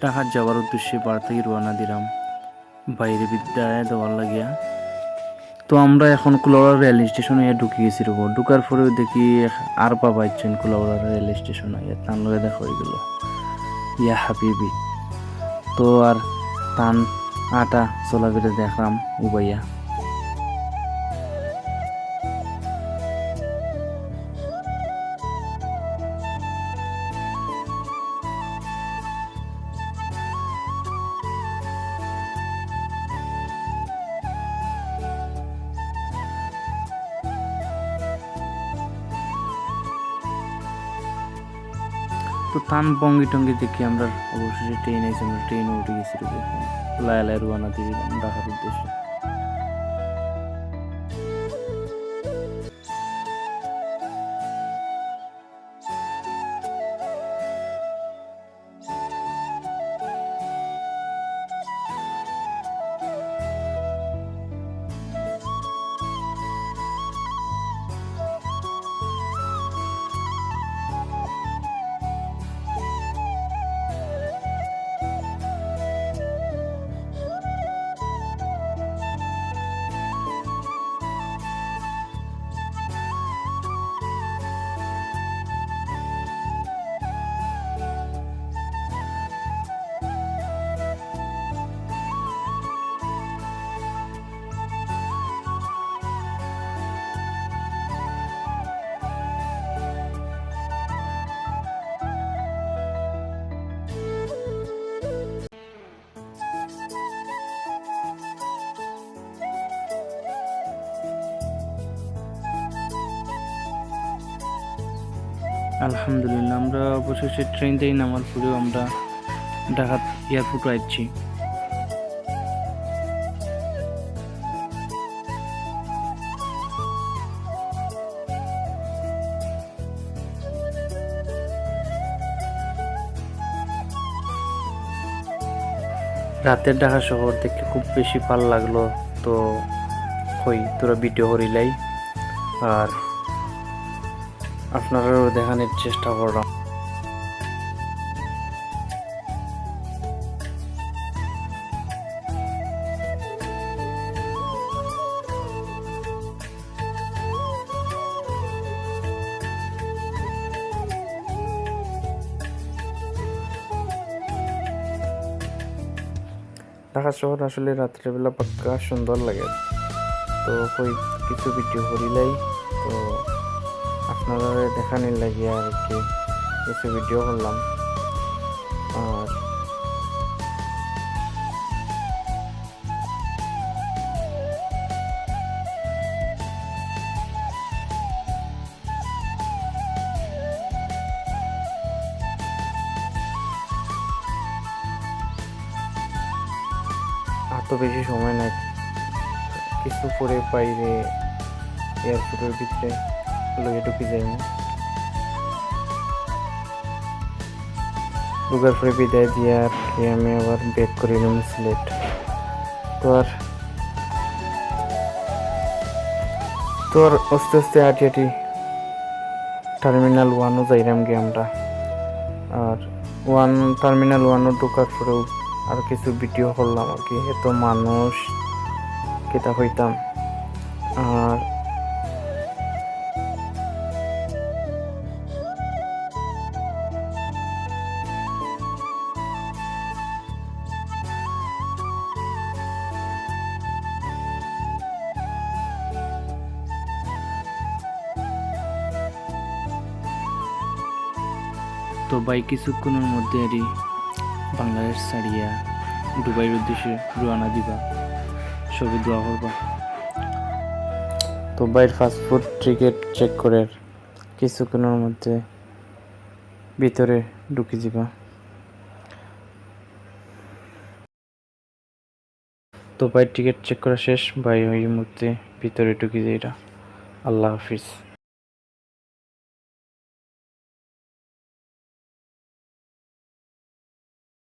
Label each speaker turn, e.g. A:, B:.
A: ঢাকার যাওয়ার উদ্দেশ্যে বাড়ি থেকে রওনা দিলাম। বাইরে বিদ্যায় দেওয়ার লাগিয়া। তো আমরা এখন কুলাউড়া রেল স্টেশনে ঢুকে গেছি রব। ঢুকার পরেও দেখি আর পা পাইছেন কুলাউড়া রেল স্টেশনে তান লগে দেখা হয়ে গেল। ইয়া হাবিবি। তো আর তান আটা চলাফেরা দেখলাম উবাইয়া। তো তান বঙ্গি টঙ্গি দেখি আমরা অবশেষে ট্রেন এসে আমরা ট্রেনে উঠে গেছি লায় লায় রোয়ানা দিয়ে ঢাকার উদ্দেশ্যে। আলহামদুলিল্লাহ, আমরা অবশেষে ট্রেন থেকে নামার পরেও আমরা ঢাকা এয়ারপোর্টে আসছি। রাতের ঢাকা শহর দেখতে খুব বেশি ভালো লাগল, তো হই তোরা ভিডিও করিলাই আর আপনারাও দেখানোর চেষ্টা করলাম। ঢাকা শহর আসলে রাত্রেবেলা পাক্কা সুন্দর লাগে। তো ওই কিছু ভিডিও করিলাই তো আপনারা দেখানোর লাগে আর কি। কিছু ভিডিও করলাম। আর আর তো বেশি সময় নাই। কিছু পরে বাইরে এয়ারপোর্টের ভিতরে। লগে ঢুকে যাই ঢুকার পরে বিদায় দিয়ে আর কি আমি আবার ব্যাক করে নিলাম সিলেট। তো আর তো আর আস্তে আস্তে হাঁটি হাঁটি টার্মিনাল ওয়ানও যাইলাম গিয়ে আমরা। আর ওয়ান টার্মিনাল ওয়ানও ঢোকার পরেও আর কিছু ভিডিও করলাম আর কি। এত মানুষ, কেতা হইতাম আর তো বাই কিছুক্ষণের মধ্যে আরই বাংলাদেশ ছাড়িয়া দুবাইয়ের উদ্দেশ্যে রোয়ানা দিবা। সবই দোয়া করবা। তো বাইর ফাস্টফুড টিকিট চেক করে কিছুক্ষণের মধ্যে ভিতরে ঢুকে যাবা তো বাইর টিকিট চেক করা শেষ। বাই ওই মুহূর্তে ভিতরে ঢুকে যাইরা। আল্লাহ হাফিজ।